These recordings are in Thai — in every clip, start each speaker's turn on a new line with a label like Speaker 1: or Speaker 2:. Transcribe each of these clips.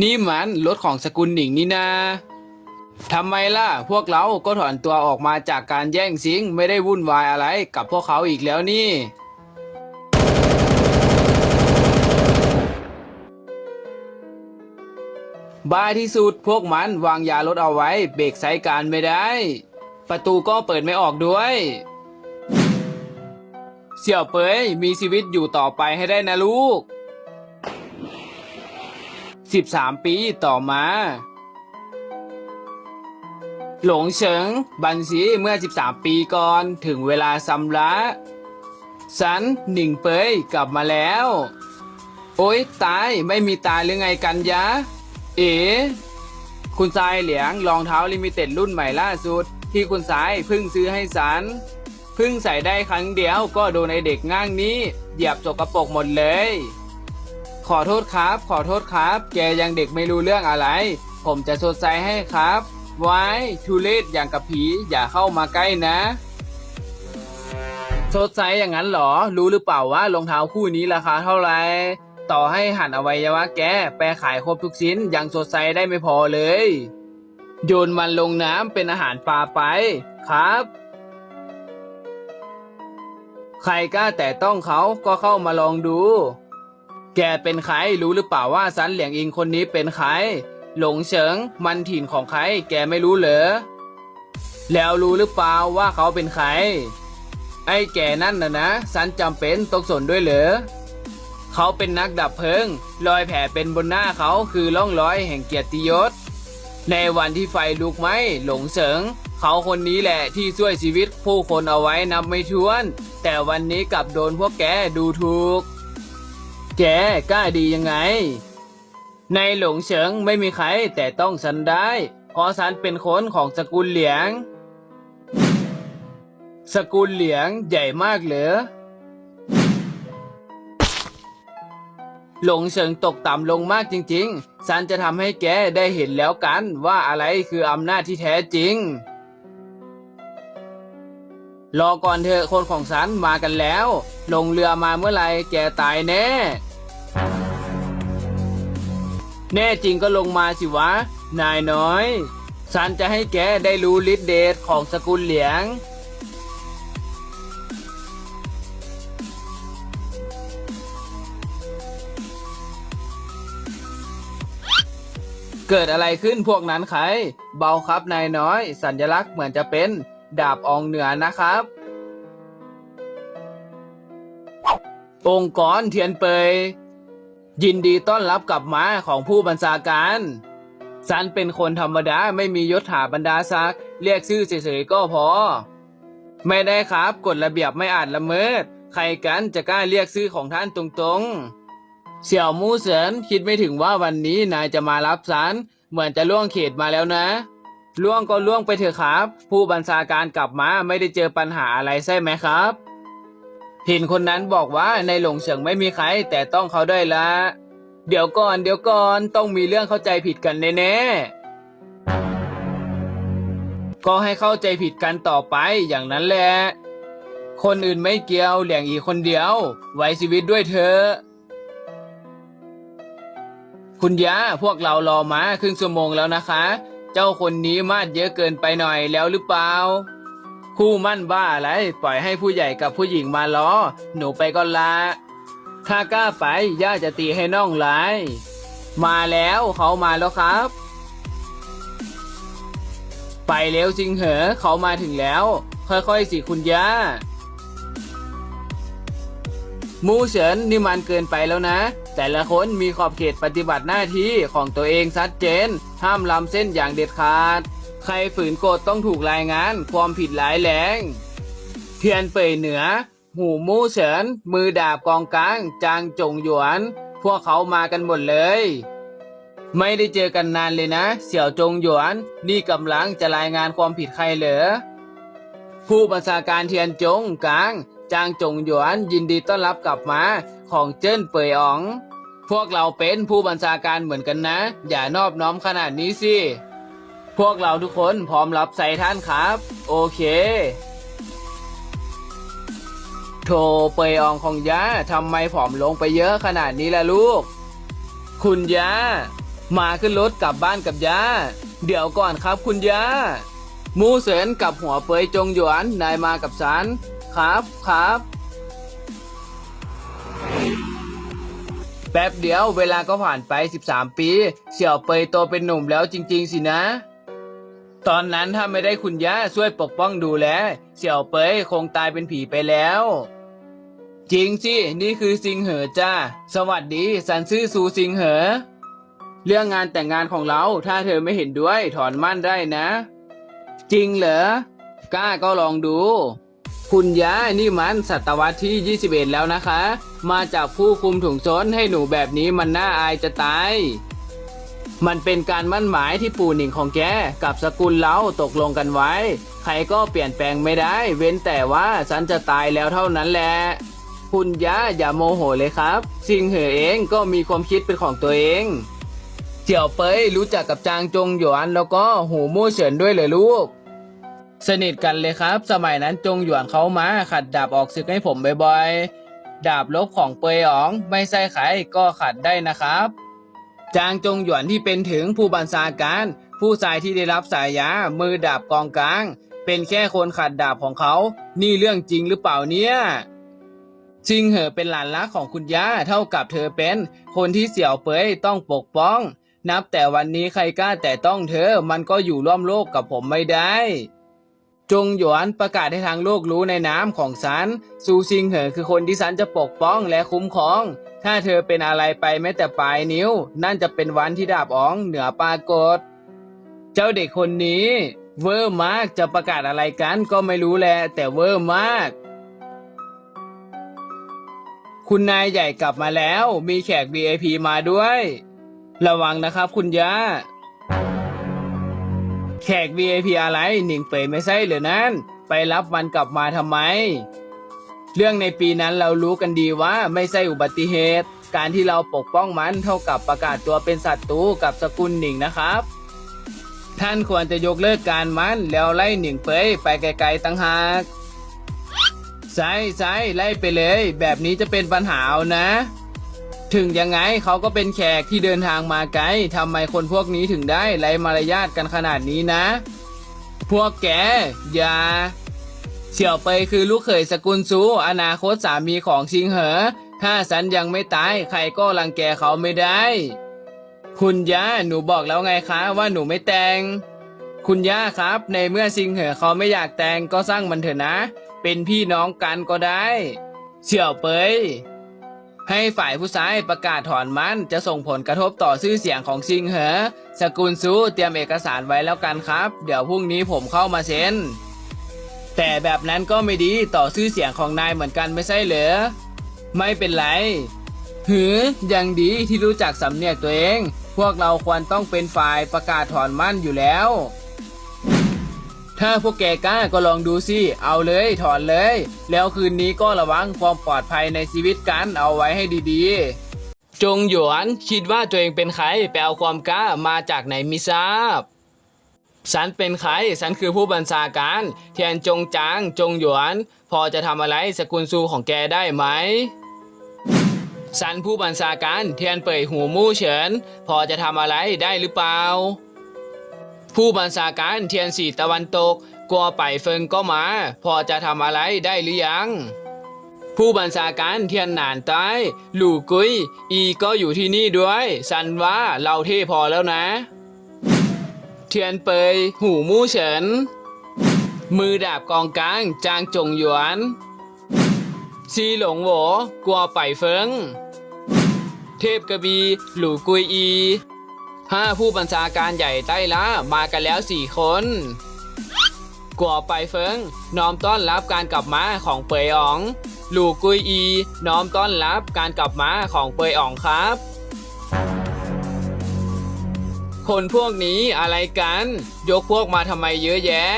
Speaker 1: นี่มันรถของสกุลหนิงนี่นาทำไมล่ะ พวกเราก็ถอนตัวออกมาจากการแย่งซิงไม่ได้วุ่นวายอะไรกับพวกเขาอีกแล้วนี่ บ้าที่สุดพวกมันวางยารถเอาไว้ เบรกใช้การไม่ได้ ประตูก็เปิดไม่ออกด้วย เสี่ยวเปยมีชีวิตอยู่ต่อไปให้ได้นะลูก 13 ปีต่อมา หลงเฉิง บัญชีเมื่อ 13 ปีก่อนถึงเวลาสำระสันหนิงเปยกลับมาแล้ว โอ๊ย ตายไม่มีตายหรือไงกันยะ เอ๋คุณทรายเหลียงรองเท้าลิมิเต็ดรุ่นใหม่ล่าสุด ที่คุณสายเพิ่งซื้อให้สันเพิ่งใส่ได้ครั้งเดียวก็โดนไอเด็กง่างนี้ เหยียบสกปรกหมดเลย ขอโทษครับ ขอโทษครับ แกยังเด็กไม่รู้เรื่องอะไร ผมจะสดใสให้ครับ ไว้ทูเลตอย่างกับผี อย่าเข้ามาใกล้นะสดใสอย่างนั้นหรอ รู้หรือเปล่าว่ารองเท้าคู่นี้ราคาเท่าไหร่ต่อให้หันอวัยวะแกแปรขายครบทุกชิ้น ยังสดใสได้ไม่พอเลย โยนมันลงน้ำเป็นอาหารปลาไปครับ ใครกล้าแต่ต้องเขาก็เข้ามาลองดู แกเป็นใครรู้หรือเปล่าว่าสันเหลียงอิงคนนี้เป็นใคร หลงเฉิงมันถิ่นของใคร แกไม่รู้เหรอ แล้วรู้หรือเปล่าว่าเขาเป็นใคร ไอ้แกนั่นนะนะสันจำเป็นต้องสนด้วยเหรอ เขาเป็นนักดับเพลิง รอยแผลเป็นบนหน้าเขาคือร่องรอยแห่งเกียรติยศ ในวันที่ไฟลุกไหมหลงเฉิง เขาคนนี้แหละที่ช่วยชีวิตผู้คนเอาไว้นับไม่ถ้วน แต่วันนี้กลับโดนพวกแกดูถูก แกกล้าดียังไง ในหลงเฉิงไม่มีใครแต่ต้องฉันได้ เพราะฉันเป็นคนของสกุลเหลียง สกุลเหลียงใหญ่มากเหรอ หลงเฉิงตกต่ำลงมากจริงๆ ฉันจะทำให้แกได้เห็นแล้วกันว่าอะไรคืออำนาจที่แท้จริง รอก่อนเถอะคนของฉันมากันแล้ว ลงเรือมาเมื่อไรแกตายแน่ แน่จริงก็ลงมาสิวะ นายน้อย ฉันจะให้แกได้รู้ฤทธิเดชของสกุลเหลียง เกิดอะไรขึ้นพวกนั้นใคร เบาครับนายน้อย สัญลักษณ์เหมือนจะเป็น ดาบอองเหนือนะครับ องค์กรเทียนเปย ยินดีต้อนรับกลับมาของผู้บัญชาการฉันเป็นคนธรรมดาไม่มียศถาบรรดาศักดิ์เรียกชื่อเฉยๆก็พอ ไม่ได้ครับกฎระเบียบไม่อาจละเมิด ใครกันจะกล้าเรียกชื่อของท่านตรงๆ เสี่ยวมูเสินคิดไม่ถึงว่าวันนี้นายจะมารับฉันเหมือนจะล่วงเขตมาแล้วนะ ล่วงก็ล่วงไปเถอะครับ ผู้บัญชาการกลับมาไม่ได้เจอปัญหาอะไรใช่ไหมครับเห็นคนนั้นบอกว่าในหลงเฉิงไม่มีใคร แต่ต้องเขาด้วยละ เดี๋ยวก่อนเดี๋ยวก่อนต้องมีเรื่องเข้าใจผิดกันแน่ๆก็ให้เข้าใจผิดกันต่อไปอย่างนั้นแหละ คนอื่นไม่เกี่ยวเหลียงอีคนเดียว ไว้ชีวิตด้วยเธอะคุณย่าพวกเรารอมาครึ่งชั่วโมงแล้วนะคะ เจ้าคนนี้มาดเยอะเกินไปหน่อยแล้วหรือเปล่า คู่มั่นบ้าอะไร ปล่อยให้ผู้ใหญ่กับผู้หญิงมารอหนูไปก่อนละ ถ้ากล้าไป ย่าจะตีให้น้องหลาย มาแล้วเขามาแล้วครับ ไปเร็วจริงเหรอเขามาถึงแล้ว ค่อยๆสิคุณย่า มูเฉินนี่มันเกินไปแล้วนะ แต่ละคนมีขอบเขตปฏิบัติหน้าที่ของตัวเองชัดเจน ห้ามล้ำเส้นอย่างเด็ดขาด ใครฝืนกฎต้องถูกรายงานความผิดร้ายแรงเทียนเป่ยเหนือ หูมูเฉิน มือดาบกองกลาง จางจงหยวน พวกเขามากันหมดเลย ไม่ได้เจอกันนานเลยนะ เสี่ยวจงหยวน นี่กำลังจะรายงานความผิดใครเหรอผู้บัญชาการเทียนจงกลาง จางจงหยวนยินดีต้อนรับกลับมาของเจิ้นเปยอ๋อง พวกเราเป็นผู้บัญชาการเหมือนกันนะ อย่านอบน้อมขนาดนี้สิ พวกเราทุกคนพร้อมรับใส่ท่านครับ โอเค โถเปยอองของย่าทำไมผอมลงไปเยอะขนาดนี้ล่ะลูก คุณย่ามาขึ้นรถกลับบ้านกับย่าเดี๋ยวก่อนครับคุณย่ามูเสนกับหัวเปยจงหยวนนายมากับฉัน ครับครับ แป๊บเดียวเวลาก็ผ่านไป 13 ปี เสี่ยวเปยโตเป็นหนุ่มแล้วจริง ๆ สินะ ตอนนั้นถ้าไม่ได้คุณย่าช่วยปกป้องดูแล เสี่ยวเปยคงตายเป็นผีไปแล้ว จริงสิ นี่คือซิงเหอจ้า สวัสดีสันซื่อซูซิงเหอ เรื่องงานแต่งงานของเราถ้าเธอไม่เห็นด้วยถอนมั่นได้นะ จริงเหรอกล้าก็ลองดู คุณย่านี่มันศตวรรษที่ 21 แล้วนะคะ มาจากผู้คุมถุงชนให้หนูแบบนี้มันน่าอายจะตาย มันเป็นการมั่นหมายที่ปู่หนิงของแกกับสกุลเราตกลงกันไว้ ใครก็เปลี่ยนแปลงไม่ได้ เว้นแต่ว่าฉันจะตายแล้วเท่านั้นแหละคุณย่าอย่าโมโหเลยครับซิงเหอเองก็มีความคิดเป็นของตัวเองเจียวเปยรู้จักกับจางจงหยวนแล้วก็หูมู่เฉินด้วยเลยลูก สนิทกันเลยครับ สมัยนั้นจงหยวนเขามาขัดดาบออกศึกให้ผมบ่อยๆ ดาบลบของเปยอ๋องไม่ใช่ใครก็ขัดได้นะครับ จางจงหยวนที่เป็นถึงผู้บัญชาการ ผู้ชายที่ได้รับสายยามือดาบกองกลาง เป็นแค่คนขัดดาบของเขา นี่เรื่องจริงหรือเปล่าเนี่ยซิงเหอเป็นหลานรักของคุณย่าเท่ากับเธอเป็น คนที่เสี่ยวเปยต้องปกป้อง นับแต่วันนี้ใครกล้าแต่ต้องเธอมันก็อยู่ร่วมโลกกับผมไม่ได้ จงหยวนประกาศให้ทางโลกรู้ในน้ำของฉันซูซิงเหอคือคนที่ฉันจะปกป้องและคุ้มครอง ถ้าเธอเป็นอะไรไปแม้แต่ปลายนิ้ว นั่นจะเป็นวันที่ดาบอ๋องเหนือปรากฏ เจ้าเด็กคนนี้ เวอร์มากจะประกาศอะไรกันก็ไม่รู้แหละแต่เวอร์มาก คุณนายใหญ่กลับมาแล้ว มีแขก VIP มาด้วย ระวังนะครับคุณย่า แขก VIP อะไรหนิงเปยไม่ใช่เหรือนั่นไปรับมันกลับมาทำไม เรื่องในปีนั้นเรารู้กันดีว่าไม่ใช่อุบัติเหตุ การที่เราปกป้องมันเท่ากับประกาศตัวเป็นศัตรูกับสกุลหนิงนะครับ ท่านควรจะยกเลิกการมันแล้วไล่หนิงเปยไปไกลๆตั้งหากใช่ใช่ไล่ไปเลย แบบนี้จะเป็นปัญหาเอานะ ถึงยังไงเขาก็เป็นแขกที่เดินทางมาไกลทำไมคนพวกนี้ถึงได้ไร้มารยาทกันขนาดนี้นะ พวกแกอย่าเสี่ยวเปยคือลูกเขยสกุลซู อนาคตสามีของชิงเหอ ถ้าฉันยังไม่ตายใครก็รังแกเขาไม่ได้ คุณย่าหนูบอกแล้วไงคะว่าหนูไม่แต่ง คุณย่าครับ ในเมื่อซิงเหอเขาไม่อยากแต่งก็สร้างมันเถอะนะ เป็นพี่น้องกันก็ได้ เสี่ยวเปย ให้ฝ่ายผู้ชายประกาศถอนมันจะส่งผลกระทบต่อชื่อเสียงของซิงเหอ สกุลซูเตรียมเอกสารไว้แล้วกันครับ เดี๋ยวพรุ่งนี้ผมเข้ามาเซ็น แต่แบบนั้นก็ไม่ดีต่อชื่อเสียงของนายเหมือนกันไม่ใช่เหรอ ไม่เป็นไร หือ ยังดีที่รู้จักสำเนียกตัวเอง พวกเราควรต้องเป็นฝ่ายประกาศถอนมั่นอยู่แล้ว ถ้าพวกแกกล้าก็ลองดูสิ เอาเลยถอนเลย แล้วคืนนี้ก็ระวังความปลอดภัยในชีวิตกันเอาไว้ให้ดีๆ จงหยวนคิดว่าตัวเองเป็นใครไปเอาความกล้ามาจากไหนมิทราบฉันเป็นใคร ฉันคือผู้บัญชาการ เทียนจงจาง จงหยวน พอจะทำอะไรสกุลซูของแกได้ไหม ฉันผู้บัญชาการ เทียนเป่ยหูมู่เฉิน พอจะทำอะไรได้หรือเปล่า ผู้บัญชาการเทียนสีตะวันตกกลัวไปเฟิงก็มา พอจะทำอะไรได้หรือยัง ผู้บัญชาการเทียนหนานใต้หลู่กุย อีก็อยู่ที่นี่ด้วย สันว่าเราเท่พอแล้วนะ เทียนเปย หูมู่เฉิน มือดาบกองกลางจางจงหยวนซีหลงโหวกลัวไปเฟิง เทพกระบีหลู่กุยอี ห้าผู้บัญชาการใหญ่ใต้ละมากันแล้วสี่คน กัวไปเฟิง น้อมต้อนรับการกลับมาของเปยอ๋อง หลู่กุยอี น้อมต้อนรับการกลับมาของเปยอ๋องครับ คนพวกนี้อะไรกัน ยกพวกมาทำไมเยอะแยะ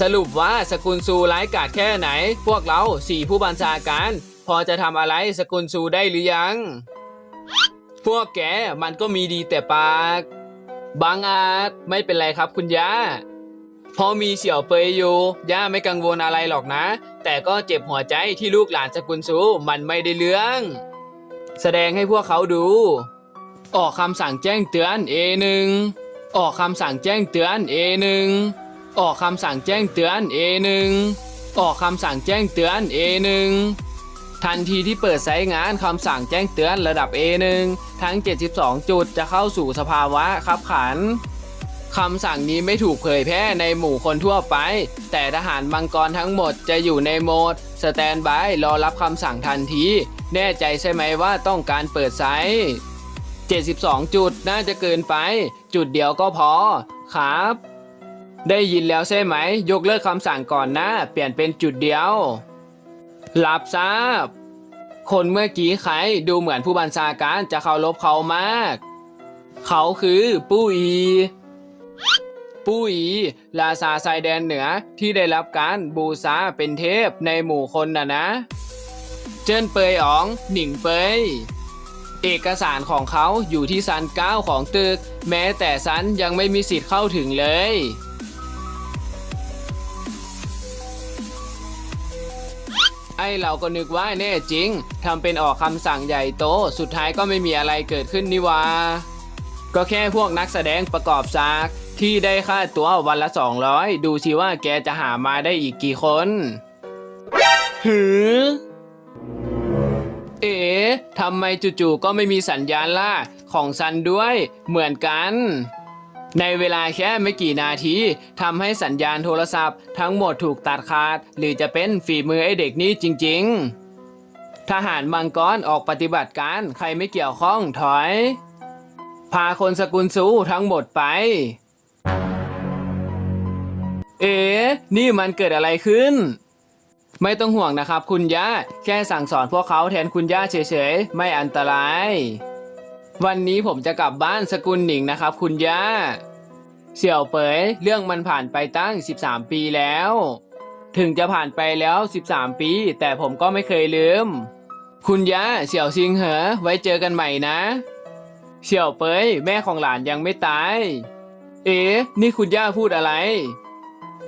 Speaker 1: สรุปว่าสกุลซูร้ายกาจแค่ไหน พวกเราสี่ผู้บัญชาการ พอจะทำอะไรสกุลซูได้หรือยัง พวกแกมันก็มีดีแต่ปาก บางอาจไม่เป็นไรครับคุณย่า พอมีเสี่ยวเปยอยู่ ย่าไม่กังวลอะไรหรอกนะ แต่ก็เจ็บหัวใจที่ลูกหลานสกุลซูมันไม่ได้เรื่อง แสดงให้พวกเขาดู ออกคำสั่งแจ้งเตือน A1 ออกคำสั่งแจ้งเตือน A1 ออกคำสั่งแจ้งเตือน A1 ออกคำสั่งแจ้งเตือน A1 ทันทีที่เปิดใช้งานคำสั่งแจ้งเตือนระดับ A1 ทั้ง 72 จุดจะเข้าสู่สภาวะขับขันคำสั่งนี้ไม่ถูกเผยแพร่ในหมู่คนทั่วไป แต่ทหารมังกรทั้งหมดจะอยู่ในโหมด สแตนบายรอรับคำสั่งทันที แน่ใจใช่ไหมว่าต้องการเปิดไซต์72 จุดน่าจะเกินไป จุดเดียวก็พอ ครับ ได้ยินแล้วใช่ไหม ยกเลิกคำสั่งก่อนนะ เปลี่ยนเป็นจุดเดียว รับทราบ คนเมื่อกี้ใครดูเหมือนผู้บัญชาการจะเคารพเขามาก เขาคือปู้อีปู้อีราชาชายแดนเหนือที่ได้รับการบูชาเป็นเทพในหมู่คนน่ะนะ เจิ้นเปยอ๋อง หนิงเปย เอกสารของเขาอยู่ที่ซันเก้าของตึก แม้แต่ซันยังไม่มีสิทธิ์เข้าถึงเลย ไอเราก็นึกว่าแน่จริงทำเป็นออกคำสั่งใหญ่โต สุดท้ายก็ไม่มีอะไรเกิดขึ้นนี่วาก็แค่พวกนักแสดงประกอบฉากที่ได้ค่าตัววันละ 200 ดูสิว่าแกจะหามาได้อีกกี่คนหือเอ๋ทำไมจู่ๆก็ไม่มีสัญญาณล่ะ ของซันด้วย เหมือนกัน ในเวลาแค่ไม่กี่นาทีทำให้สัญญาณโทรศัพท์ทั้งหมดถูกตัดขาด หรือจะเป็นฝีมือไอเด็กนี้จริงๆ ทหารมังกรออกปฏิบัติการใครไม่เกี่ยวข้องถอย พาคนสกุลสู้ทั้งหมดไป เอ๋นี่มันเกิดอะไรขึ้น ไม่ต้องห่วงนะครับคุณย่า แค่สั่งสอนพวกเขาแทนคุณย่าเฉยๆ ไม่อันตราย วันนี้ผมจะกลับบ้านสกุลหนิงนะครับ คุณย่า เสี่ยวเปยเรื่องมันผ่านไปตั้ง 13 ปีแล้ว ถึงจะผ่านไปแล้ว 13 ปี แต่ผมก็ไม่เคยลืม คุณย่าเสี่ยวซิงเหอไว้เจอกันใหม่นะ เสี่ยวเปยแม่ของหลานยังไม่ตาย เอ๊ะนี่คุณย่าพูดอะไร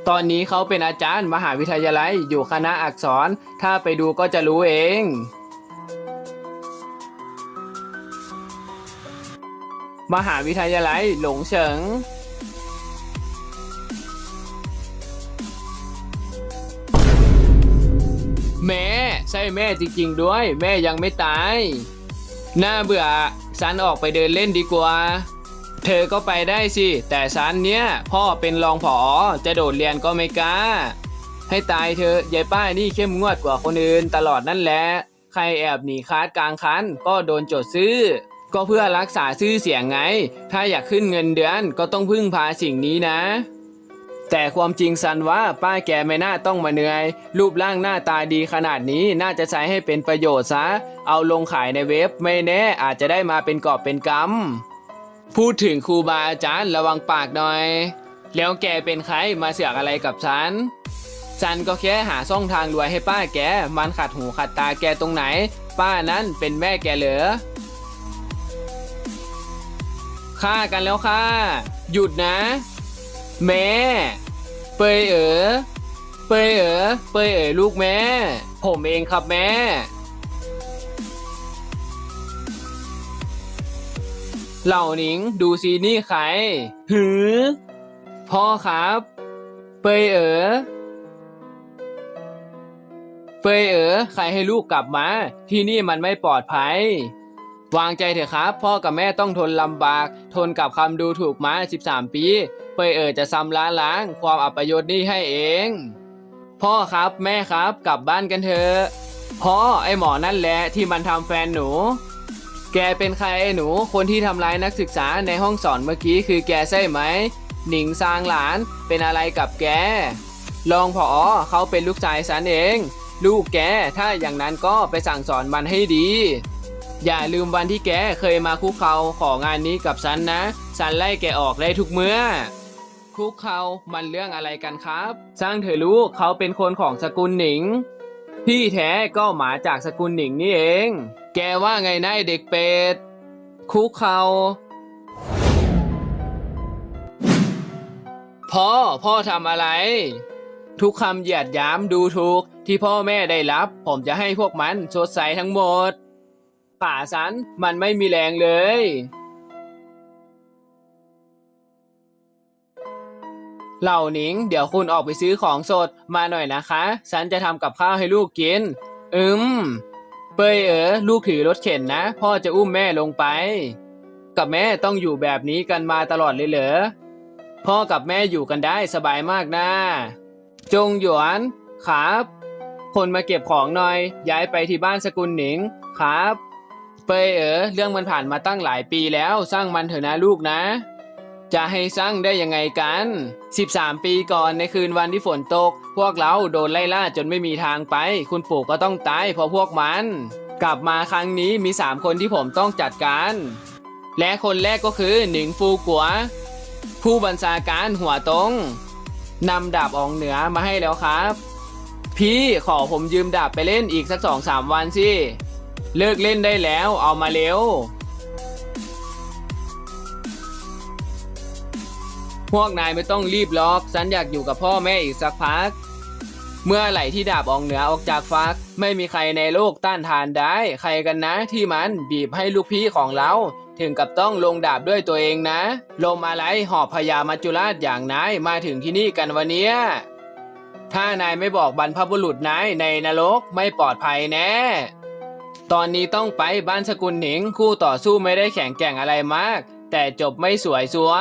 Speaker 1: ตอนนี้เขาเป็นอาจารย์มหาวิทยาลัยอยู่คณะอักษร ถ้าไปดูก็จะรู้เอง มหาวิทยาลัยหลงเฉิงแม่ใช่แม่จริงๆด้วย แม่ยังไม่ตายน่าเบื่อซันออกไปเดินเล่นดีกว่า เธอก็ไปได้สิ แต่ซันเนี้ยพ่อเป็นรองผอ จะโดดเรียนก็ไม่กล้า ให้ตายเธอยายป้ายนี่เข้มงวดกว่าคนอื่นตลอดนั่นแหละ ใครแอบหนีคาสกลางคันก็โดนโจทย์ซื้อ ก็เพื่อรักษาชื่อเสียงไง ถ้าอยากขึ้นเงินเดือนก็ต้องพึ่งพาสิ่งนี้นะ แต่ความจริงซันว่าป้าแกไม่น่าต้องมาเหนื่อย รูปร่างหน้าตาดีขนาดนี้น่าจะใช้ให้เป็นประโยชน์ซะ เอาลงขายในเว็บไม่แน่อาจจะได้มาเป็นกอบเป็นกำพูดถึงครูบาอาจารย์ระวังปากหน่อย แล้วแกเป็นใครมาเสือกอะไรกับฉันฉันก็แค่หาช่องทางรวยให้ป้าแก มันขัดหูขัดตาแกตรงไหน ป้านั้นเป็นแม่แกเหรอ ฆ่ากันแล้วค่ะ หยุดนะ แม่ เปยเอ๋อเปยเอ๋อเปยเอ๋อลูกแม่ ผมเองครับแม่เหล่านิงดูซีนี่ใครหือ พ่อครับ เปยเอ๋อเปยเอ๋อใครให้ลูกกลับมา ที่นี่มันไม่ปลอดภัย วางใจเถอะครับ พ่อกับแม่ต้องทนลำบาก ทนกับคำดูถูกมา 13 ปี เปยเอ๋อจะซ้ำล้างล้าง ความอัปยศนี่ให้เอง พ่อครับแม่ครับกลับบ้านกันเถอะพ่อไอหมอนั่นแหละที่มันทำแฟนหนู แกเป็นใครไอหนู คนที่ทำร้ายนักศึกษาในห้องสอนเมื่อกี้คือแกใช่ไหม หนิงซางหลานเป็นอะไรกับแกรองผอเขาเป็นลูกชายฉันเอง ลูกแกถ้าอย่างนั้นก็ไปสั่งสอนมันให้ดี อย่าลืมวันที่แกเคยมาคุกเขาของานนี้กับฉันนะ ฉันไล่แกออกได้ทุกเมื่อ คุกเขามันเรื่องอะไรกันครับ สร้างเถอะลูกเขาเป็นคนของสกุลหนิง พี่แท้ก็หมาจากสกุลหนิงนี่เอง แกว่าไงนะไอ้เด็กเป็ด คุกเขาพ่อพ่อทำอะไร ทุกคำเหยียดหยามดูถูกที่พ่อแม่ได้รับ ผมจะให้พวกมันชดใช้ทั้งหมด ขาสันมันไม่มีแรงเลยเหล่านิง เดี๋ยวคุณออกไปซื้อของสดมาหน่อยนะคะ ฉันจะทำกับข้าวให้ลูกกิน อืม เปยเอ๋อลูกถือรถเข็นนะ พ่อจะอุ้มแม่ลงไป กับแม่ต้องอยู่แบบนี้กันมาตลอดเลยเหรอ พ่อกับแม่อยู่กันได้สบายมากนะ จงหยวน ครับ คนมาเก็บของหน่อย ย้ายไปที่บ้านสกุลหนิง ครับ เปยเอ๋อเรื่องมันผ่านมาตั้งหลายปีแล้วสร้างมันเถอะนะลูกนะ จะให้สร้างได้ยังไงกัน 13 ปีก่อนในคืนวันที่ฝนตก พวกเราโดนไล่ล่าจนไม่มีทางไป คุณปู่ก็ต้องตายเพราะพวกมัน กลับมาครั้งนี้มี 3 คนที่ผมต้องจัดการ และคนแรกก็คือหนิงฟูกัว ผู้บัญชาการหัวตรงนำดาบอองเหนือมาให้แล้วครับ พี่ขอผมยืมดาบไปเล่นอีกสักสองสามวันสิ เลิกเล่นได้แล้วเอามาเร็ว พวกนายไม่ต้องรีบล็อก ฉันอยากอยู่กับพ่อแม่อีกสักพัก เมื่อไหร่ที่ดาบอองเหนือออกจากฟัก ไม่มีใครในโลกต้านทานได้ ใครกันนะที่มันบีบให้ลูกพี่ของเรา ถึงกับต้องลงดาบด้วยตัวเองนะ ลมอะไรหอบพญามัจจุราชอย่างนายมาถึงที่นี่กันวันนี้ถ้านายไม่บอกบรรพบุรุษนายในนรกไม่ปลอดภัยแน่ ตอนนี้ต้องไปบ้านสกุลหนิงคู่ต่อสู้ไม่ได้แข็งแกร่งอะไรมาก แต่จบไม่สวยซัว